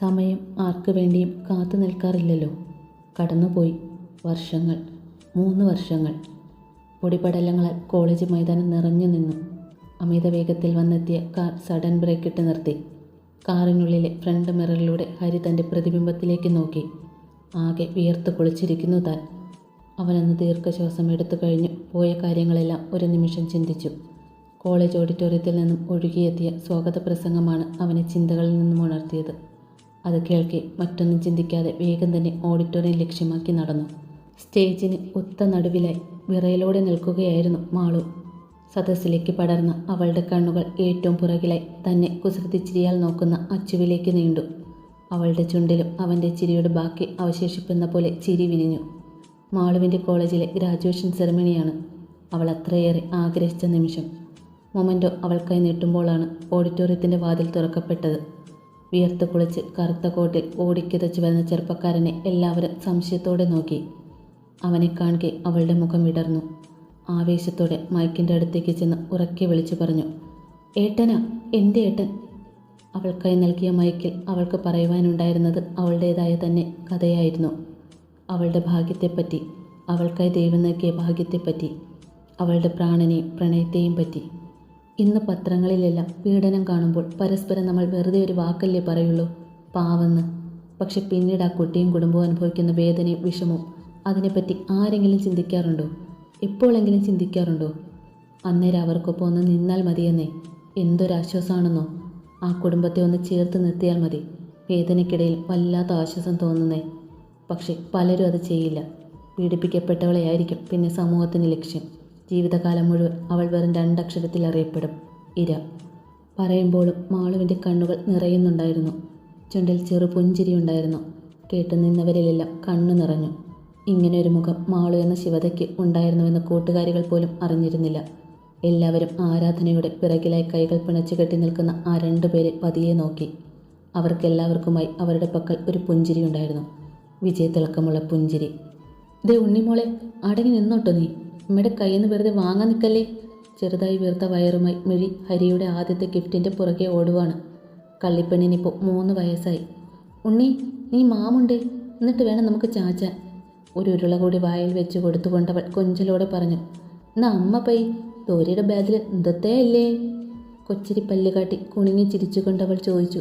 സമയം ആർക്കു വേണ്ടിയും കാത്തു നിൽക്കാറില്ലല്ലോ. കടന്നുപോയി. വർഷങ്ങൾ. മൂന്ന് വർഷങ്ങൾ. പൊടിപടലങ്ങളാൽ കോളേജ് മൈതാനം നിറഞ്ഞു നിന്നു. അമിത വേഗത്തിൽ വന്നെത്തിയ കാർ സഡൻ ബ്രേക്ക് ഇട്ട് നിർത്തി. കാറിനുള്ളിലെ ഫ്രണ്ട് മിററിലൂടെ ഹരി തന്റെ പ്രതിബിംബത്തിലേക്ക് നോക്കി. ആകെ വിയർത്ത് കുളിച്ചിരിക്കുന്നു താൻ. അവനന്ന് ദീർഘശ്വാസം എടുത്തു കഴിഞ്ഞു പോയ കാര്യങ്ങളെല്ലാം ഒരു നിമിഷം ചിന്തിച്ചു. കോളേജ് ഓഡിറ്റോറിയത്തിൽ നിന്നും ഒഴുകിയെത്തിയ സ്വാഗത പ്രസംഗമാണ് അവനെ ചിന്തകളിൽ നിന്നും ഉണർത്തിയത്. അത് കേൾക്കെ മറ്റൊന്നും ചിന്തിക്കാതെ വേഗം തന്നെ ഓഡിറ്റോറിയം ലക്ഷ്യമാക്കി നടന്നു. സ്റ്റേജിന് ഒത്ത നടുവിലായി വിറയിലൂടെ നിൽക്കുകയായിരുന്നു മാളു. സദസ്സിലേക്ക് പടർന്ന അവളുടെ കണ്ണുകൾ ഏറ്റവും പുറകിലായി തന്നെ കുസൃതിച്ചിരിയാൽ നോക്കുന്ന അച്ചുവിലേക്ക് നീണ്ടു. അവളുടെ ചുണ്ടിലും അവന്റെ ചിരിയുടെ ബാക്കി അവശേഷിപ്പെന്ന പോലെ ചിരി വിരിഞ്ഞു. മാളുവിന്റെ കോളേജിലെ ഗ്രാജുവേഷൻ സെറമണിയാണ് അവൾ അത്രയേറെ ആഗ്രഹിച്ച നിമിഷം. മൊമന്റോ അവൾക്കായി നീട്ടുമ്പോഴാണ് ഓഡിറ്റോറിയത്തിന്റെ വാതിൽ തുറക്കപ്പെട്ടത്. വിയർത്ത് കുളിച്ച് കറുത്ത കോട്ടിൽ ഓടിക്കിതച്ച് വരുന്ന ചെറുപ്പക്കാരനെ എല്ലാവരും സംശയത്തോടെ നോക്കി. അവനെ കാണുകെ അവളുടെ മുഖം വിടർന്നു. ആവേശത്തോടെ മൈക്കിന്റെ അടുത്തേക്ക് ചെന്ന് ഉറക്കെ വിളിച്ചു പറഞ്ഞു ഏട്ടനാ എന്റെ ഏട്ടൻ. അവൾക്കായി നൽകിയ മൈക്കിൽ അവൾക്ക് പറയുവാനുണ്ടായിരുന്നത് അവളുടേതായ തന്നെ കഥയായിരുന്നു. അവളുടെ ഭാഗ്യത്തെപ്പറ്റി അവൾക്കായി ദൈവം നൽകിയ ഭാഗ്യത്തെപ്പറ്റി അവളുടെ പ്രാണനെയും പ്രണയത്തെയും പറ്റി. ഇന്ന് പത്രങ്ങളിലെല്ലാം പീഡനം കാണുമ്പോൾ പരസ്പരം നമ്മൾ വെറുതെ ഒരു വാക്കല്ലേ പറയുള്ളൂ? പാവെന്ന്. പക്ഷെ പിന്നീട് ആ കുട്ടിയും കുടുംബവും അനുഭവിക്കുന്ന വേദനയും വിഷമവും അതിനെപ്പറ്റി ആരെങ്കിലും ചിന്തിക്കാറുണ്ടോ? എപ്പോഴെങ്കിലും ചിന്തിക്കാറുണ്ടോ? അന്നേരം അവർക്കൊപ്പം ഒന്ന് നിന്നാൽ മതിയെന്നേ. എന്തൊരാശ്വാസമാണെന്നോ? ആ കുടുംബത്തെ ഒന്ന് ചേർത്ത് നിർത്തിയാൽ മതി. വേദനയ്ക്കിടയിൽ വല്ലാത്ത ആശ്വാസം തോന്നുന്നേ. പക്ഷെ പലരും അത് ചെയ്യില്ല. പീഡിപ്പിക്കപ്പെട്ടവളെയായിരിക്കും പിന്നെ സമൂഹത്തിന് ലക്ഷ്യം. ജീവിതകാലം മുഴുവൻ അവൾ വെറും രണ്ടക്ഷരത്തിൽ അറിയപ്പെടും. ഇര. പറയുമ്പോഴും മാളുവിന്റെ കണ്ണുകൾ നിറയുന്നുണ്ടായിരുന്നു. ചുണ്ടിൽ ചെറു പുഞ്ചിരി ഉണ്ടായിരുന്നു. കേട്ടു നിന്നവരിലെല്ലാം കണ്ണു നിറഞ്ഞു. ഇങ്ങനെ ഒരു മുഖം മാളു എന്ന ശിവതയ്ക്ക് ഉണ്ടായിരുന്നുവെന്ന് കൂട്ടുകാരികൾ പോലും അറിഞ്ഞിരുന്നില്ല. എല്ലാവരും ആരാധനയുടെ പിറകിലായി കൈകൾ പിണച്ചു കെട്ടി നിൽക്കുന്ന ആ രണ്ടുപേരെ പതിയെ നോക്കി. അവർക്കെല്ലാവർക്കുമായി അവരുടെ പക്കൽ ഒരു പുഞ്ചിരി ഉണ്ടായിരുന്നു. വിജയത്തിളക്കമുള്ള പുഞ്ചിരി. ദേ ഉണ്ണിമോളെ അടങ്ങി നിന്നോട്ടോ നീ. അമ്മയുടെ കയ്യിൽ നിന്ന് വെറുതെ വാങ്ങാൻ നിൽക്കല്ലേ? ചെറുതായി വീർത്ത വയറുമായി മിഴി ഹരിയുടെ ആദ്യത്തെ ഗിഫ്റ്റിന്റെ പുറകെ ഓടുവാണ്. കള്ളിപ്പെണ്ണിനിപ്പോൾ മൂന്ന് വയസ്സായി. ഉണ്ണി നീ മാമുണ്ട് എന്നിട്ട് വേണം നമുക്ക് ചാച്ചാൻ. ഒരു ഉരുള കൂടി വായിൽ വെച്ച് കൊടുത്തുകൊണ്ടവൾ കൊഞ്ചലോടെ പറഞ്ഞു എന്നാ അമ്മ പൈ തോരിയുടെ ബാഗിൽ എന്തത്തേ അല്ലേ? കൊച്ചിരി പല്ല് കാട്ടി കുണുങ്ങി ചിരിച്ചുകൊണ്ടവൾ ചോദിച്ചു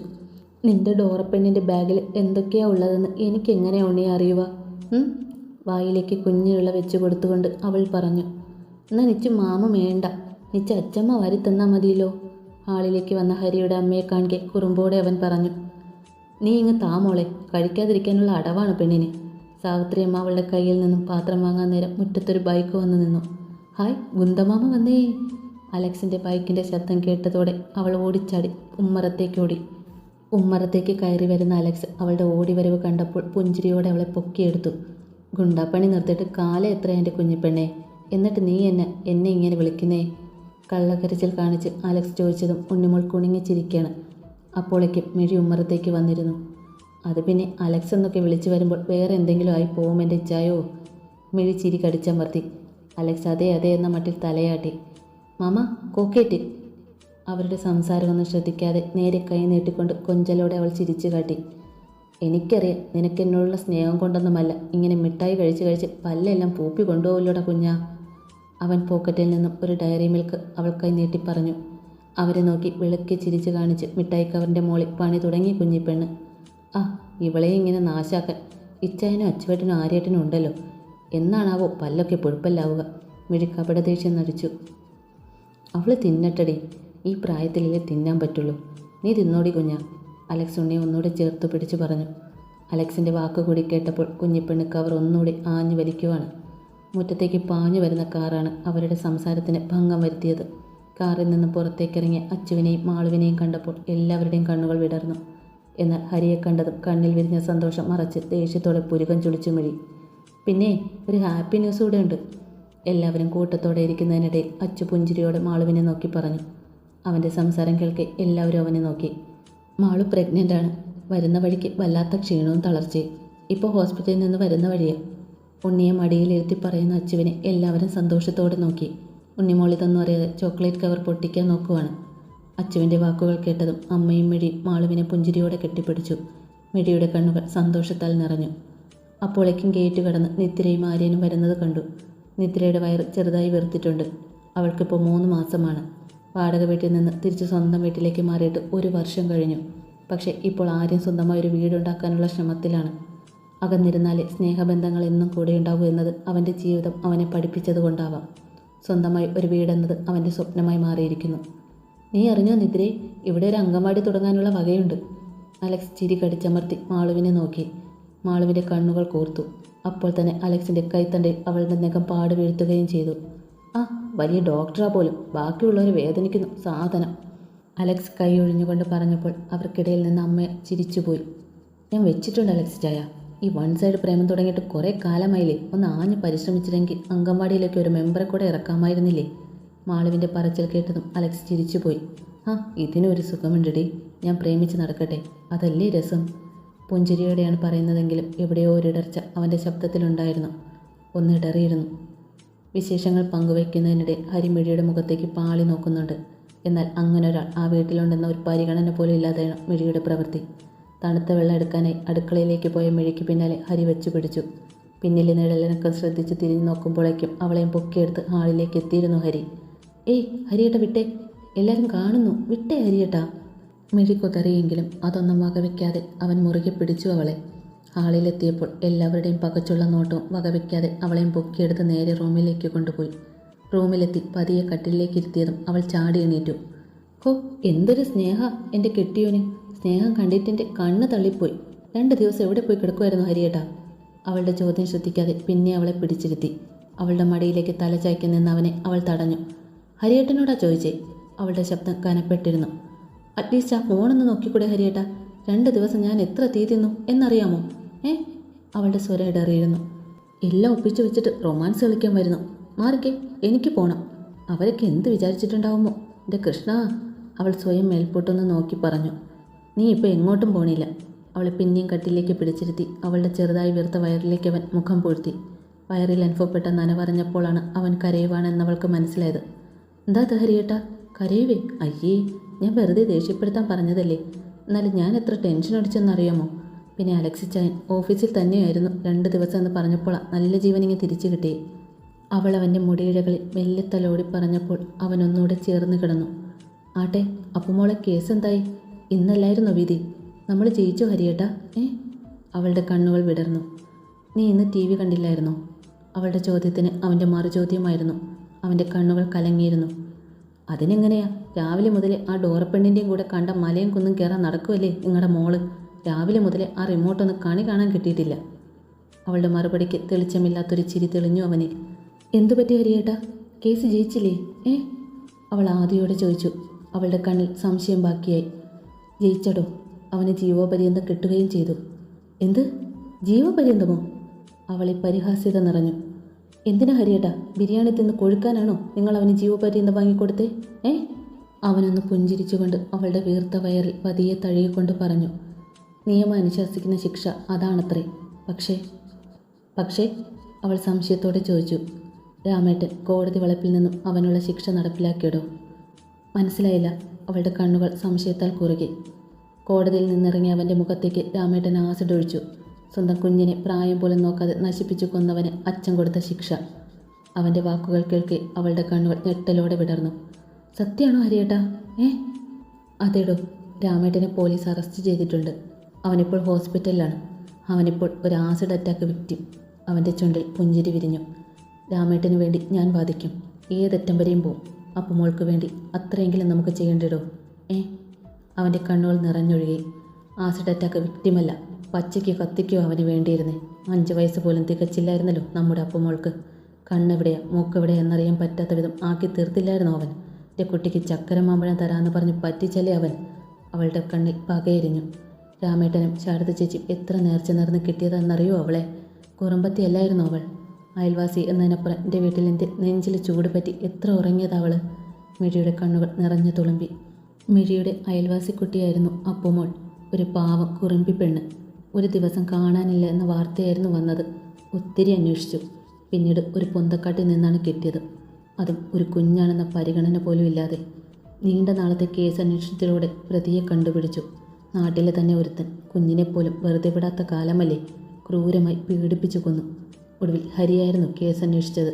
നിന്റെ ഡോറപ്പെണ്ണിന്റെ ബാഗിൽ എന്തൊക്കെയാ ഉള്ളതെന്ന് എനിക്ക് എങ്ങനെയാ ഉണ്ണി അറിയുക? വായിലേക്ക് കുഞ്ഞിനുള്ള വെച്ച് കൊടുത്തുകൊണ്ട് അവൾ പറഞ്ഞു എന്നാ നിച്ച് മാമ വേണ്ട. നിച്ച് അച്ചമ്മ വാരി തന്നാൽ മതിയല്ലോ. ഹാളിലേക്ക് വന്ന ഹരിയുടെ അമ്മയെ കാണിക്കെ കുറുമ്പോടെ അവൻ പറഞ്ഞു നീ ഇങ്ങ് താമോളെ കഴിക്കാതിരിക്കാനുള്ള അടവാണ് പെണ്ണിന്. സാവിത്രി അമ്മ അവളുടെ കയ്യിൽ നിന്നും പാത്രം വാങ്ങാൻ നേരം മുറ്റത്തൊരു ബൈക്ക് വന്നു നിന്നു. ഹായ് ഗുന്തമാമ വന്നേ. അലക്സിന്റെ ബൈക്കിന്റെ ശബ്ദം കേട്ടതോടെ അവൾ ഓടിച്ചാടി ഉമ്മറത്തേക്ക് ഓടി. ഉമ്മറത്തേക്ക് കയറി വരുന്ന അലക്സ് അവളുടെ ഓടിവരവ് കണ്ടപ്പോൾ പുഞ്ചിരിയോടെ അവളെ പൊക്കിയെടുത്തു. ഗുണ്ടാപ്പണി നിർത്തിയിട്ട് കാലം എത്ര എന്റെ കുഞ്ഞിപ്പെണ്ണെ? എന്നിട്ട് നീ എന്നെ എന്നെ ഇങ്ങനെ വിളിക്കുന്നേ? കള്ളക്കരച്ചിൽ കാണിച്ച് അലക്സ് ചോദിച്ചതും ഉണ്ണിമോൾ കുണിങ്ങിച്ചിരിക്കുകയാണ് ചിരിക്കുകയാണ് അപ്പോഴേക്കും മിഴി ഉമ്മറത്തേക്ക് വന്നിരുന്നു. അത് പിന്നെ അലക്സ് എന്നൊക്കെ വിളിച്ചു വരുമ്പോൾ വേറെ എന്തെങ്കിലും ആയി പോവും എന്റെ ഇച്ചായോ? മിഴി ചിരി കടിച്ചമർത്തി. അലക്സ് അതെ അതെ എന്ന മട്ടിൽ തലയാട്ടി. മാമ കോക്കേറ്റ്. അവരുടെ സംസാരമൊന്നും ശ്രദ്ധിക്കാതെ നേരെ കൈ നീട്ടിക്കൊണ്ട് കൊഞ്ചലോടെ അവൾ ചിരിച്ചു കാട്ടി. എനിക്കറിയാം നിനക്ക് എന്നോടുള്ള സ്നേഹം കൊണ്ടൊന്നുമല്ല ഇങ്ങനെ മിഠായി കഴിച്ച് കഴിച്ച് പല്ലെല്ലാം പൂപ്പി കൊണ്ടുപോകില്ലോടാ കുഞ്ഞാ. അവൻ പോക്കറ്റിൽ നിന്നും ഒരു ഡയറി മിൽക്ക് അവൾക്കായി നീട്ടി പറഞ്ഞു. അവരെ നോക്കി വിളക്കി ചിരിച്ചു കാണിച്ച് മിഠായി കവറിന്റെ മോളിൽ പണി തുടങ്ങി കുഞ്ഞിപ്പെണ്ണ് ആ ഇവളെ ഇങ്ങനെ നാശാക്കാൻ ഇച്ചായനും അച്ചുവേട്ടനും ആര്യേട്ടനും ഉണ്ടല്ലോ. എന്നാണാവോ പല്ലൊക്കെ പൊഴുപ്പല്ലാവുക? മിഴിക്കപട കപട ദേഷ്യം നടിച്ചു. അവൾ തിന്നട്ടടി. ഈ പ്രായത്തിലല്ലേ തിന്നാൻ പറ്റുള്ളൂ. നീ തിന്നോടി കുഞ്ഞാ. അലക്സ് ഉണ്ണിയെ ഒന്നുകൂടെ ചേർത്ത് പിടിച്ചു പറഞ്ഞു. അലക്സിന്റെ വാക്കുകൂടി കേട്ടപ്പോൾ കുഞ്ഞിപ്പെണ്ണ് കവർ ഒന്നുകൂടി ആഞ്ഞു വലിക്കുവാണ്. മുറ്റത്തേക്ക് പാഞ്ഞു വരുന്ന കാറാണ് അവരുടെ സംസാരത്തിന് ഭംഗം വരുത്തിയത്. കാറിൽ നിന്ന് പുറത്തേക്കിറങ്ങിയ അച്ചുവിനെയും മാളുവിനെയും കണ്ടപ്പോൾ എല്ലാവരുടെയും കണ്ണുകൾ വിടർന്നു. എന്നാൽ ഹരിയെ കണ്ടതും കണ്ണിൽ വിരിഞ്ഞ സന്തോഷം മറച്ച് ദേഷ്യത്തോടെ പുരുകം ചുളിച്ചു മിഴി. പിന്നെ ഒരു ഹാപ്പി ന്യൂസ് കൂടെ ഉണ്ട്. എല്ലാവരും കൂട്ടത്തോടെ ഇരിക്കുന്നതിനിടയിൽ അച്ചു പുഞ്ചിരിയോടെ മാളുവിനെ നോക്കി പറഞ്ഞു. അവന്റെ സംസാരം കേൾക്കെ എല്ലാവരും അവനെ നോക്കി. മാളു പ്രഗ്നന്റ് ആണ് വരുന്ന വഴിക്ക് വല്ലാത്ത ക്ഷീണവും തളർച്ചയും. ഇപ്പോൾ ഹോസ്പിറ്റലിൽ നിന്ന് വരുന്ന വഴിയാണ് ഉണ്ണിയെ മടിയിലിരുത്തി പറയുന്ന അച്ചുവിനെ എല്ലാവരും സന്തോഷത്തോടെ നോക്കി. ഉണ്ണിമോളിതെന്ന് പറയാതെ ചോക്ലേറ്റ് കവർ പൊട്ടിക്കാൻ നോക്കുവാണ്. അച്ചുവിന്റെ വാക്കുകൾ കേട്ടതും അമ്മയും മിഴി മാളുവിനെ പുഞ്ചിരിയോടെ കെട്ടിപ്പിടിച്ചു. മിഴിയുടെ കണ്ണുകൾ സന്തോഷത്താൽ നിറഞ്ഞു. അപ്പോഴേക്കും ഗേറ്റ് കടന്ന് നിത്തിരയും ആര്യനും വരുന്നത് കണ്ടു. നിത്തിരയുടെ വയറ് ചെറുതായി വെറുത്തിട്ടുണ്ട്. അവൾക്കിപ്പോൾ മൂന്ന് മാസമാണ്. വാടക വീട്ടിൽ നിന്ന് തിരിച്ച് സ്വന്തം വീട്ടിലേക്ക് മാറിയിട്ട് ഒരു വർഷം കഴിഞ്ഞു. പക്ഷേ ഇപ്പോൾ ആരും സ്വന്തമായി ഒരു വീടുണ്ടാക്കാനുള്ള ശ്രമത്തിലാണ്. അകന്നിരുന്നാലേ സ്നേഹബന്ധങ്ങൾ എന്നും കൂടെ ഉണ്ടാവൂ എന്നത് അവന്റെ ജീവിതം അവനെ പഠിപ്പിച്ചതുകൊണ്ടാവാം സ്വന്തമായി ഒരു വീടെന്നത് അവന്റെ സ്വപ്നമായി മാറിയിരിക്കുന്നു. നീ അറിഞ്ഞോ നിദ്രേ? ഇവിടെ ഒരു അങ്കമാടി തുടങ്ങാനുള്ള വകയുണ്ട്. അലക്സ് ചിരി കടിച്ചമർത്തി മാളുവിനെ നോക്കി. മാളുവിന്റെ കണ്ണുകൾ കോർത്തു. അപ്പോൾ തന്നെ അലക്സിന്റെ കൈത്തണ്ടയിൽ അവളുടെ നഖം പാട് വീഴ്ത്തുകയും ചെയ്തു. ആ വലിയ ഡോക്ടറാ പോലും. ബാക്കിയുള്ളവർ വേദനിക്കുന്നു. സാധനം. അലക്സ് കൈ ഒഴിഞ്ഞുകൊണ്ട് പറഞ്ഞപ്പോൾ അവർക്കിടയിൽ നിന്ന് അമ്മ ചിരിച്ചുപോയി. ഞാൻ വെച്ചിട്ടുണ്ട് അലക്സ് ചായ ഈ വൺ സൈഡ് പ്രേമം തുടങ്ങിയിട്ട് കുറേ കാലമായില്ലേ? ഒന്ന് ആഞ്ഞ് പരിശ്രമിച്ചില്ലെങ്കിൽ അങ്കൻവാടിയിലേക്ക് ഒരു മെമ്പറെ കൂടെ ഇറക്കാമായിരുന്നില്ലേ? മാളുവിന്റെ പറച്ചിൽ കേട്ടതും അലക്സ് ചിരിച്ചുപോയി. ആ ഇതിനൊരു സുഖമുണ്ടടി. ഞാൻ പ്രേമിച്ച് നടക്കട്ടെ. അതല്ലേ രസം? പുഞ്ചിരിയോടെയാണ് പറയുന്നതെങ്കിലും എവിടെയോ ഒരിടർച്ച അവന്റെ ശബ്ദത്തിലുണ്ടായിരുന്നു. ഒന്നിടറിയിരുന്നു വിശേഷങ്ങൾ പങ്കുവയ്ക്കുന്നതിനിടെ ഹരിമിഴിയുടെ മുഖത്തേക്ക് പാളി നോക്കുന്നുണ്ട്. എന്നാൽ അങ്ങനെ ഒരാൾ ആ വീട്ടിലുണ്ടെന്ന ഒരു പരിഗണന പോലും ഇല്ലാതെയാണ് മിഴിയുടെ പ്രവൃത്തി. തണുത്ത വെള്ളം എടുക്കാനായി അടുക്കളയിലേക്ക് പോയ മിഴിക്ക് പിന്നാലെ ഹരി വെച്ചു പിടിച്ചു. പിന്നിലെ നിഴലിനൊക്കെ ശ്രദ്ധിച്ച് തിരിഞ്ഞു നോക്കുമ്പോഴേക്കും അവളെയും പൊക്കിയെടുത്ത് ഹാളിലേക്ക് എത്തിയിരുന്നു ഹരി. ഏയ് ഹരിയേട്ട വിട്ടേ. എല്ലാവരും കാണുന്നു. വിട്ടേ ഹരിയേട്ടാ. മിഴി കുതറിയെങ്കിലും അതൊന്നും വകവയ്ക്കാതെ അവൻ മുറുകെ പിടിച്ചു അവളെ. ഹാളിലെത്തിയപ്പോൾ എല്ലാവരുടെയും പകച്ചുള്ള നോട്ടവും വകവയ്ക്കാതെ അവളെയും പൊക്കിയെടുത്ത് നേരെ റൂമിലേക്ക് കൊണ്ടുപോയി. റൂമിലെത്തി പതിയെ കട്ടിലേക്ക് ഇരുത്തിയതും അവൾ ചാടി എണീറ്റു. കോ എന്തൊരു സ്നേഹ എന്റെ കെട്ടിയോനെ. സ്നേഹം കണ്ടിട്ടെന്റെ കണ്ണ് തള്ളിപ്പോയി. രണ്ട് ദിവസം എവിടെ പോയി കിടക്കുമായിരുന്നു ഹരിയേട്ടാ? അവളുടെ ചോദ്യം ശ്രദ്ധിക്കാതെ പിന്നെ അവളെ പിടിച്ചിരുത്തി. അവളുടെ മടിയിലേക്ക് തല ചായ്ക്കി നിന്ന് അവനെ അവൾ തടഞ്ഞു. ഹരിയേട്ടനോടാ ചോദിച്ചേ? അവളുടെ ശബ്ദം കനപ്പെട്ടിരുന്നു. അറ്റ്ലീസ്റ്റ് ആ ഫോണൊന്ന് നോക്കിക്കൂടെ ഹരിയേട്ടാ? രണ്ട് ദിവസം ഞാൻ എത്ര തീ തിന്നു? എന്നറിയാമോ? ഏ? അവളുടെ സ്വരം ഇടറിയിരുന്നു. എല്ലാം ഒപ്പിച്ചു വെച്ചിട്ട് റൊമാൻസ് കളിക്കാൻ വരുന്നു. മാറിക്കേ എനിക്ക് പോണം. അവരൊക്കെ എന്ത് വിചാരിച്ചിട്ടുണ്ടാവുമോ? എന്റെ കൃഷ്ണ അവൾ സ്വയം മേൽപോട്ടൊന്ന് നോക്കി പറഞ്ഞു. നീ ഇപ്പോൾ എങ്ങോട്ടും പോണില്ല. അവളെ പിന്നെയും കട്ടിലേക്ക് പിടിച്ചിരുത്തി. അവളുടെ ചെറുതായി വീർത്ത വയറിലേക്ക് അവൻ മുഖം പൂഴ്ത്തി. വയറിൽ അനുഭവപ്പെട്ട നനവറിഞ്ഞപ്പോഴാണ് അവൻ കരയുവാണെന്നവൾക്ക് മനസ്സിലായത്. എന്താ ഹരിയേട്ടാ? കരയുവേ? അയ്യേ ഞാൻ വെറുതെ ദേഷ്യപ്പെടുത്താൻ പറഞ്ഞതല്ലേ? എന്നാലും ഞാൻ എത്ര ടെൻഷൻ അടിച്ചെന്നറിയാമോ? പിന്നെ അലക്സി ചൈൻ ഓഫീസിൽ തന്നെയായിരുന്നു രണ്ട് ദിവസം എന്ന് പറഞ്ഞപ്പോൾ നല്ല ജീവൻ ഇങ്ങനെ തിരിച്ചു കിട്ടി. അവൾ അവന്റെ മുടിയിഴകളിൽ മെല്ലെ തലോടി പറഞ്ഞപ്പോൾ അവൻ ഒന്നുകൂടെ ചേർന്ന് കിടന്നു. ആട്ടെ അപ്പുമോളെ കേസ് എന്തായി? ഇന്നല്ലായിരുന്നു വിധി? നമ്മൾ ജയിച്ചു ഹരിയേട്ടാ? ഏ? അവളുടെ കണ്ണുകൾ വിടർന്നു. നീ ഇന്ന് ടി വി കണ്ടില്ലായിരുന്നോ? അവളുടെ ചോദ്യത്തിന് അവന്റെ മറുചോദ്യമായിരുന്നു. അവന്റെ കണ്ണുകൾ കലങ്ങിയിരുന്നു. അതിനെങ്ങനെയാ? രാവിലെ മുതലേ ആ ഡോറപ്പെണ്ണിന്റെയും കൂടെ കണ്ട മലയും കുന്നും കയറാൻ നടക്കുമല്ലേ നിങ്ങളുടെ മോൾ? രാവിലെ മുതലേ ആ റിമോട്ടൊന്ന് കണി കാണാൻ കിട്ടിയിട്ടില്ല. അവളുടെ മറുപടിക്ക് തെളിച്ചമില്ലാത്തൊരു ചിരി തെളിഞ്ഞു അവനെ. എന്തു പറ്റി ഹരിയേട്ടാ? കേസ് ജയിച്ചില്ലേ? ഏ? അവൾ ആദ്യയോടെ ചോദിച്ചു. അവളുടെ കണ്ണിൽ സംശയം ബാക്കിയായി. ജയിച്ചടോ. അവന് ജീവോപര്യന്തം കിട്ടുകയും ചെയ്തു. എന്ത്? ജീവപര്യന്തമോ? അവളെ പരിഹാസ്യത നിറഞ്ഞു. എന്തിനാ ഹരിയേട്ടാ? ബിരിയാണി തിന്ന് കൊഴുക്കാനാണോ നിങ്ങൾ അവന് ജീവപര്യന്തം വാങ്ങിക്കൊടുത്തേ? ഏ? അവനൊന്ന് പുഞ്ചിരിച്ചുകൊണ്ട് അവളുടെ വീർത്ത വയറിൽ പതിയെ തഴുകിക്കൊണ്ട് പറഞ്ഞു. നിയമം അനുശാസിക്കുന്ന ശിക്ഷ അതാണത്രേ. പക്ഷേ പക്ഷേ അവൾ സംശയത്തോടെ ചോദിച്ചു രാമേട്ടൻ കോടതി വളപ്പിൽ നിന്നും അവനുള്ള ശിക്ഷ നടപ്പിലാക്കിയിടും? മനസ്സിലായില്ല. അവളുടെ കണ്ണുകൾ സംശയത്താൽ കുറുകി. കോടതിയിൽ നിന്നിറങ്ങി അവന്റെ മുഖത്തേക്ക് രാമേട്ടൻ ആസിഡ് ഒഴിച്ചു സ്വന്തം കുഞ്ഞിനെ പ്രായം പോലും നോക്കാതെ നശിപ്പിച്ചു കൊന്നവന് അച്ഛൻ കൊടുത്ത ശിക്ഷ. അവന്റെ വാക്കുകൾ കേൾക്കെ അവളുടെ കണ്ണുകൾ ഞെട്ടലോടെ വിടർന്നു. സത്യമാണോ ഹരിയേട്ടാ? ഏ? അതേടോ. രാമേട്ടനെ പോലീസ് അറസ്റ്റ് ചെയ്തിട്ടുണ്ട്. അവനിപ്പോൾ ഹോസ്പിറ്റലിലാണ്. അവനിപ്പോൾ ഒരു ആസിഡ് അറ്റാക്ക് വിക്റ്റിം അവന്റെ ചുണ്ടിൽ പുഞ്ചിരി വിരിഞ്ഞു. രാമേട്ടന് വേണ്ടി ഞാൻ വാദിക്കും. ഏതറ്റം വരെയും പോവും അപ്പം മോൾക്ക് വേണ്ടി അത്രയെങ്കിലും നമുക്ക് ചെയ്യേണ്ടിടോ. ഏ? അവന്റെ കണ്ണുകൾ നിറഞ്ഞൊഴുകി. ആസിഡ് അറ്റാക്ക് വിക്റ്റിമല്ല പച്ചയ്ക്ക് കത്തിക്കോ അവന് വേണ്ടിയിരുന്നേ. അഞ്ച് വയസ്സ് പോലും തികച്ചില്ലായിരുന്നല്ലോ നമ്മുടെ അപ്പമോൾക്ക് കണ്ണെവിടെയാ മൂക്കെവിടെയാ എന്നറിയാൻ പറ്റാത്ത വിധം ആക്കി തീർത്തില്ലായിരുന്നു അവൻ? എന്റെ കുട്ടിക്ക് ചക്കരമാമ്പഴം തരാമെന്ന് പറഞ്ഞ് പറ്റിച്ചല്ലേ അവൻ? അവളുടെ കണ്ണിൽ പകയെരിഞ്ഞു. രാമേട്ടനും ശാരദ ചേച്ചി എത്ര നേർച്ച നേർന്ന് കിട്ടിയതെന്നറിയോ അവളെ? കുറമ്പത്തി കുറുമ്പത്തിയല്ലായിരുന്നു അവൾ? അയൽവാസി എന്നതിനപ്പുറം എന്റെ വീട്ടിൽ എന്റെ നെഞ്ചിൽ ചൂട് പറ്റി എത്ര ഉറങ്ങിയതാ അവൾ മിഴിയുടെ കണ്ണുകൾ നിറഞ്ഞു തുളുമ്പി. മിഴിയുടെ അയൽവാസി കുട്ടിയായിരുന്നു അപ്പുമോൾ. ഒരു പാവം കുറുമ്പി പെണ്ണ്. ഒരു ദിവസം കാണാനില്ല എന്ന വാർത്തയായിരുന്നു വന്നത്. ഒത്തിരി അന്വേഷിച്ചു. പിന്നീട് ഒരു പൊന്തക്കാട്ടിൽ നിന്നാണ് കിട്ടിയത്. അതും ഒരു കുഞ്ഞാണെന്ന പരിഗണന പോലും ഇല്ലാതെ നീണ്ട നാളത്തെ കേസ് അന്വേഷണത്തിലൂടെ പ്രതിയെ കണ്ടുപിടിച്ചു. നാട്ടിലെ തന്നെ ഒരുത്തൻ കുഞ്ഞിനെപ്പോലും വെറുതെ വിടാത്ത കാലമല്ലേ ക്രൂരമായി പീഡിപ്പിച്ചു കൊന്നു. ഒടുവിൽ ഹരിയായിരുന്നു കേസ് അന്വേഷിച്ചത്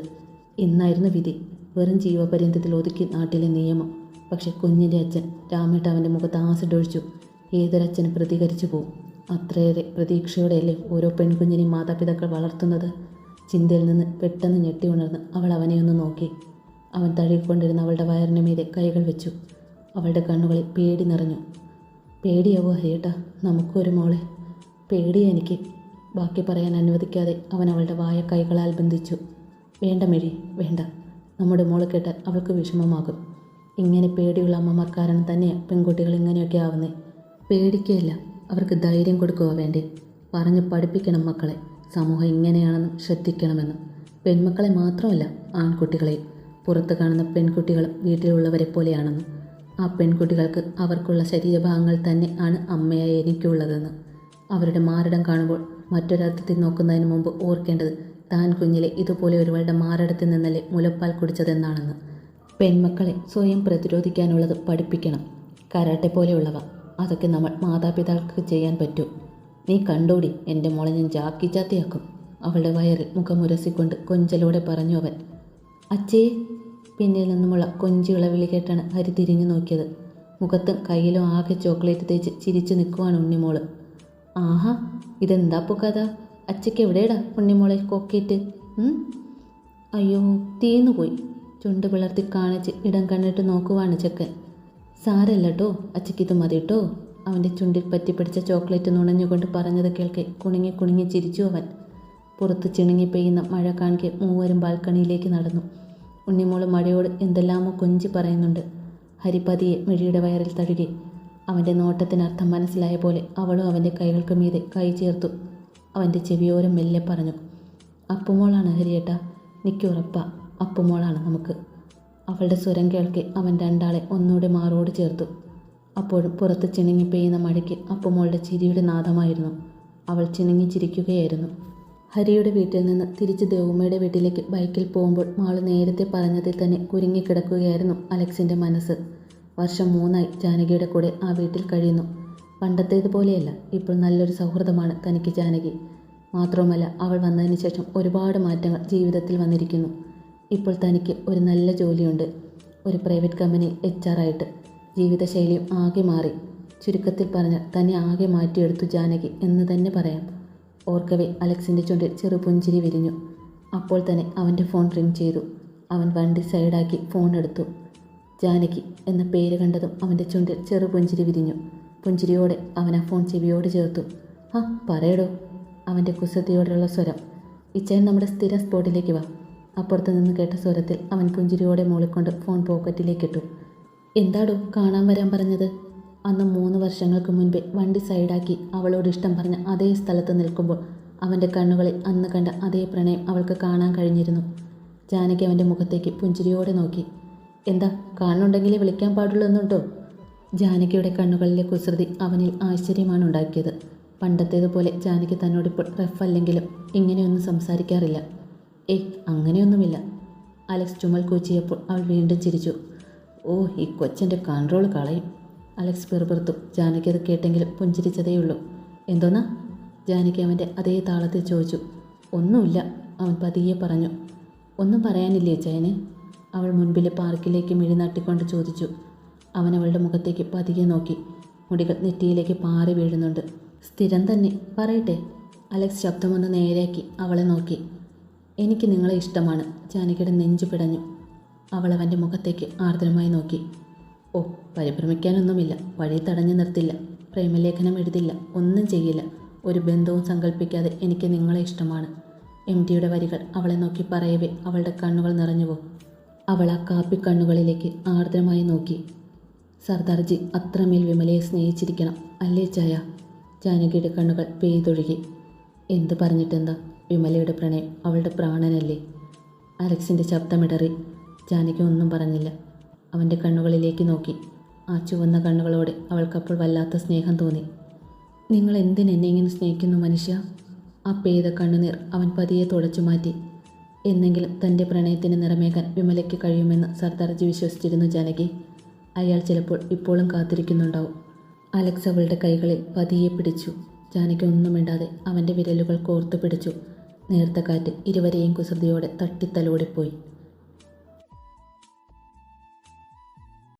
ഇന്നായിരുന്നു വിധി. വെറും ജീവപര്യന്തത്തിൽ ഒതുക്കി നാട്ടിലെ നിയമം. പക്ഷെ കുഞ്ഞിന്റെ അച്ഛൻ രാമേട്ട അവന്റെ മുഖത്ത് ആസിഡ് ഒഴിച്ചു ഏതൊരച്ഛന് പ്രതികരിച്ചു പോവും. അത്രയേറെ പ്രതീക്ഷയോടെയല്ലേ ഓരോ പെൺകുഞ്ഞിനെയും മാതാപിതാക്കൾ വളർത്തുന്നത്? ചിന്തയിൽ നിന്ന് പെട്ടെന്ന് ഞെട്ടി ഉണർന്ന് അവൾ അവനെ ഒന്ന് നോക്കി. അവൻ തഴുകിക്കൊണ്ടിരുന്ന അവളുടെ വയറിന് മീതെ കൈകൾ വെച്ചു. അവളുടെ കണ്ണുകളിൽ പേടി നിറഞ്ഞു. പേടിയാവോ ഹരിയേട്ടാ? നമുക്കൊരു മോളെ. പേടിയ എനിക്ക്. ബാക്കി പറയാൻ അനുവദിക്കാതെ അവൻ അവളുടെ വായ കൈകളാൽ ബന്ധിച്ചു. വേണ്ട മെഴി വേണ്ട. നമ്മുടെ മോൾ കേട്ടാൽ അവൾക്ക് വിഷമമാകും. ഇങ്ങനെ പേടിയുള്ള അമ്മമാർ കാരണം തന്നെയാണ് പെൺകുട്ടികൾ ഇങ്ങനെയൊക്കെ ആവുന്നേ. പേടിക്കുകയല്ല അവർക്ക് ധൈര്യം കൊടുക്കുക വേണ്ടേ. പറഞ്ഞ് പഠിപ്പിക്കണം മക്കളെ. സമൂഹം ഇങ്ങനെയാണെന്നും ശ്രദ്ധിക്കണമെന്നും. പെൺമക്കളെ മാത്രമല്ല ആൺകുട്ടികളെ പുറത്ത് കാണുന്ന പെൺകുട്ടികളും വീട്ടിലുള്ളവരെ പോലെയാണെന്നും. ആ പെൺകുട്ടികൾക്ക് അവർക്കുള്ള ശരീരഭാഗങ്ങൾ തന്നെ ആണ് അമ്മയായി എനിക്കുള്ളതെന്ന്. അവരുടെ മാരടം കാണുമ്പോൾ മറ്റൊരർത്ഥത്തിൽ നോക്കുന്നതിന് മുമ്പ് ഓർക്കേണ്ടത് താൻ കുഞ്ഞിലെ ഇതുപോലെ ഒരുവളുടെ മാരടത്തിൽ നിന്നല്ലേ മുലപ്പാൽ കുടിച്ചതെന്നാണെന്ന്. പെൺമക്കളെ സ്വയം പ്രതിരോധിക്കാനുള്ളത് പഠിപ്പിക്കണം. കരാട്ടെ പോലെയുള്ളവ. അതൊക്കെ നമ്മൾ മാതാപിതാക്കൾക്ക് ചെയ്യാൻ പറ്റൂ. നീ കണ്ടോടി എന്റെ മോളെ ഞാൻ ജാക്കി ജാത്തിയാക്കും. അവളുടെ വയറിൽ മുഖമുരസിക്കൊണ്ട് കൊഞ്ചലോടെ പറഞ്ഞു അവൻ അച്ചേ പിന്നിൽ നിന്നുമുള്ള കൊഞ്ചിയുള്ള വിളി കേട്ടാണ് ഹരി തിരിഞ്ഞു നോക്കിയത്. മുഖത്തും കയ്യിലും ആകെ ചോക്ലേറ്റ് തേച്ച് ചിരിച്ചു നിൽക്കുവാണ് ഉണ്ണിമോൾ. ആഹാ ഇതെന്താ കഥ? അച്ചയ്ക്ക് എവിടെയടാ ഉണ്ണിമോളെ കൊക്കേറ്റ്? അയ്യോ തീർന്നുപോയി ചുണ്ട് പിളർത്തി കാണിച്ച് ഇടം കണ്ടിട്ട് നോക്കുവാണ് ചെക്കൻ. സാരല്ല കേട്ടോ അച്ചയ്ക്കിത് മതി കേട്ടോ അവന്റെ ചുണ്ടിൽ പറ്റിപ്പിടിച്ച ചോക്ലേറ്റ് നുണഞ്ഞുകൊണ്ട് പറഞ്ഞത് കേൾക്കെ കുണുങ്ങി കുണുങ്ങി ചിരിച്ചു അവൻ. പുറത്ത് ചിണുങ്ങി പെയ്യുന്ന മഴ കാണിക്കെ മൂവരും ബാൽക്കണിയിലേക്ക് നടന്നു. ഉണ്ണിമോൾ മഴയോട് എന്തെല്ലാമോ കൊഞ്ചി പറയുന്നുണ്ട്. ഹരിപതിയെ മിഴിയുടെ വയറിൽ തഴുകി. അവന്റെ നോട്ടത്തിനർത്ഥം മനസ്സിലായ പോലെ അവളും അവന്റെ കൈകൾക്ക് മീതെ കൈ ചേർത്തു. അവന്റെ ചെവിയോരം മെല്ലെ പറഞ്ഞു. അപ്പുമോളാണ് ഹരിയേട്ട. നിക്കുറപ്പ അപ്പുമോളാണ് നമുക്ക്. അവളുടെ സ്വരം കേൾക്കെ അവൻ രണ്ടാളെ ഒന്നുകൂടെ മാറോട് ചേർത്തു. അപ്പോഴും പുറത്ത് ചിണുങ്ങി പെയ്യുന്ന മഴയ്ക്ക് അപ്പുമോളുടെ ചിരിയുടെ നാദമായിരുന്നു. അവൾ ചിണുങ്ങി ചിരിക്കുകയായിരുന്നു ഹരിയുടെ വീട്ടിൽ നിന്ന് തിരിച്ച് ദേവുമ്മയുടെ വീട്ടിലേക്ക് ബൈക്കിൽ പോകുമ്പോൾ മാൾ നേരത്തെ പറഞ്ഞതിൽ തന്നെ കുരുങ്ങിക്കിടക്കുകയായിരുന്നു അലക്സിന്റെ മനസ്സ്. വർഷം മൂന്നായി ജാനകിയുടെ കൂടെ ആ വീട്ടിൽ കഴിയുന്നു. പണ്ടത്തേതുപോലെയല്ല ഇപ്പോൾ നല്ലൊരു സൗഹൃദമാണ് തനിക്ക് ജാനകി. മാത്രവുമല്ല അവൾ വന്നതിന് ശേഷം ഒരുപാട് മാറ്റങ്ങൾ ജീവിതത്തിൽ വന്നിരിക്കുന്നു. ഇപ്പോൾ തനിക്ക് ഒരു നല്ല ജോലിയുണ്ട്. ഒരു പ്രൈവറ്റ് കമ്പനി എച്ച് ആയിട്ട്. ജീവിതശൈലിയും ആകെ മാറി. ചുരുക്കത്തിൽ പറഞ്ഞാൽ തന്നെ ആകെ മാറ്റിയെടുത്തു ജാനകി എന്ന് തന്നെ പറയാം. ഓർക്കവേ അലക്സിന്റെ ചുണ്ടിൽ ചെറുപുഞ്ചിരി വിരിഞ്ഞു. അപ്പോൾ തന്നെ അവന്റെ ഫോൺ റിംഗ് ചെയ്തു. അവൻ വണ്ടി സൈഡാക്കി ഫോൺ എടുത്തു. ജാനകി എന്ന പേര് കണ്ടതും അവന്റെ ചുണ്ടിൽ ചെറു പുഞ്ചിരി വിരിഞ്ഞു. പുഞ്ചിരിയോടെ അവൻ ആ ഫോൺ ചെവിയോട് ചേർത്തു. ആ പറയടോ. അവന്റെ കുസൃതിയോടെയുള്ള സ്വരം. ഇച്ചയൻ നമ്മുടെ സ്ഥിര സ്പോട്ടിലേക്ക് വാ. അപ്പുറത്ത് നിന്ന് കേട്ട സ്വരത്തിൽ അവൻ പുഞ്ചിരിയോടെ മൂളിക്കൊണ്ട് ഫോൺ പോക്കറ്റിലേക്കിട്ടു എന്താടോ കാണാൻ വരാൻ പറഞ്ഞത്? അന്ന് മൂന്ന് വർഷങ്ങൾക്ക് മുൻപേ വണ്ടി സൈഡാക്കി അവളോട് ഇഷ്ടം പറഞ്ഞ അതേ സ്ഥലത്ത് നിൽക്കുമ്പോൾ അവന്റെ കണ്ണുകളിൽ അന്ന് കണ്ട അതേ പ്രണയം അവൾക്ക് കാണാൻ കഴിഞ്ഞിരുന്നു. ജാനകി അവന്റെ മുഖത്തേക്ക് പുഞ്ചിരിയോടെ നോക്കി. എന്താ കാണുന്നുണ്ടെങ്കിലേ വിളിക്കാൻ പാടുള്ളൂ എന്നുണ്ടോ? ജാനകിയുടെ കണ്ണുകളിലെ കുസൃതി അവനിൽ ആശ്ചര്യമാണ് ഉണ്ടാക്കിയത്. പണ്ടത്തേതുപോലെ ജാനകി തന്നോടിപ്പോൾ റഫ് അല്ലെങ്കിലും ഇങ്ങനെയൊന്നും സംസാരിക്കാറില്ല. ഏയ് അങ്ങനെയൊന്നുമില്ല. അലക്സ് ചുമൽ കൂച്ചിയപ്പോൾ അവൾ വീണ്ടും ചിരിച്ചു. ഓ ഈ കൊച്ചന്റെ കൺട്രോൾ കളയും. അലക്സ് പിറുപിറുത്തു ജാനകി അത് കേട്ടെങ്കിലും പുഞ്ചിരിച്ചതേയുള്ളൂ. എന്തോന്നാ? ജാനകി അവന്റെ അതേ താളത്തിൽ ചോദിച്ചു. ഒന്നുമില്ല അവൻ പതിയെ പറഞ്ഞു. ഒന്നും പറയാനില്ലേ ചയന് അവൾ മുൻപിലെ പാർക്കിലേക്ക് മിഴി നട്ടിക്കൊണ്ട് ചോദിച്ചു. അവൻ അവളുടെ മുഖത്തേക്ക് പതിയെ നോക്കി. മുടികൾ നെറ്റിയിലേക്ക് പാറി വീഴുന്നുണ്ട്. സ്ഥിരം തന്നെ പറയട്ടെ? അലക്സ് ശബ്ദമൊന്ന് നേരെയാക്കി അവളെ നോക്കി. എനിക്ക് നിങ്ങളെ ഇഷ്ടമാണ് ജാനകിയുടെ നെഞ്ചു പിടഞ്ഞു. അവൾ അവന്റെ മുഖത്തേക്ക് ആർദ്രമായി നോക്കി. ഓ പരിഭ്രമിക്കാനൊന്നുമില്ല. വഴി തടഞ്ഞു നിർത്തില്ല. പ്രേമലേഖനം എഴുതില്ല. ഒന്നും ചെയ്യില്ല. ഒരു ബന്ധവും സങ്കല്പിക്കാതെ എനിക്ക് നിങ്ങളെ ഇഷ്ടമാണ്. എം ഡിയുടെ വരികൾ അവളെ നോക്കി പറയവേ അവളുടെ കണ്ണുകൾ നിറഞ്ഞുവോ? അവൾ ആ കാപ്പി കണ്ണുകളിലേക്ക് ആർദ്രമായി നോക്കി. സർദാർജി അത്രമേൽ വിമലയെ സ്നേഹിച്ചിരിക്കണം. അല്ലേ ചായ? ജാനകിയുടെ കണ്ണുകൾ പെയ്തൊഴുകി. എന്ത് പറഞ്ഞിട്ടെന്താ? വിമലയുടെ പ്രണയം അവളുടെ പ്രാണനല്ലേ? അലക്സിന്റെ ശബ്ദമിടറി. ജാനകി ഒന്നും പറഞ്ഞില്ല. അവന്റെ കണ്ണുകളിലേക്ക് നോക്കി. ആ ചുവന്ന കണ്ണുകളോടെ അവൾക്കപ്പോൾ വല്ലാത്ത സ്നേഹം തോന്നി. നിങ്ങൾ എന്തിനെന്നെ ഇങ്ങനെ സ്നേഹിക്കുന്നു മനുഷ്യ? ആ പെയ്ത കണ്ണുനീർ അവൻ പതിയെ തുടച്ചു മാറ്റി. എന്നെങ്കിലും തന്റെ പ്രണയത്തിന് നിറമേകാൻ വിമലയ്ക്ക് കഴിയുമെന്ന് സർദാർജി വിശ്വസിച്ചിരുന്നു ജാനകി. അയാൾ ചിലപ്പോൾ ഇപ്പോഴും കാത്തിരിക്കുന്നുണ്ടാവും. അലക്സ് അവളുടെ കൈകളിൽ പതിയെ പിടിച്ചു. ജാനകി ഒന്നും മിണ്ടാതെ അവന്റെ വിരലുകൾ കോർത്തു പിടിച്ചു. നേർത്ത കാറ്റ് ഇരുവരെയും കുസൃതിയോടെ തട്ടിത്തലോടിപ്പോയി.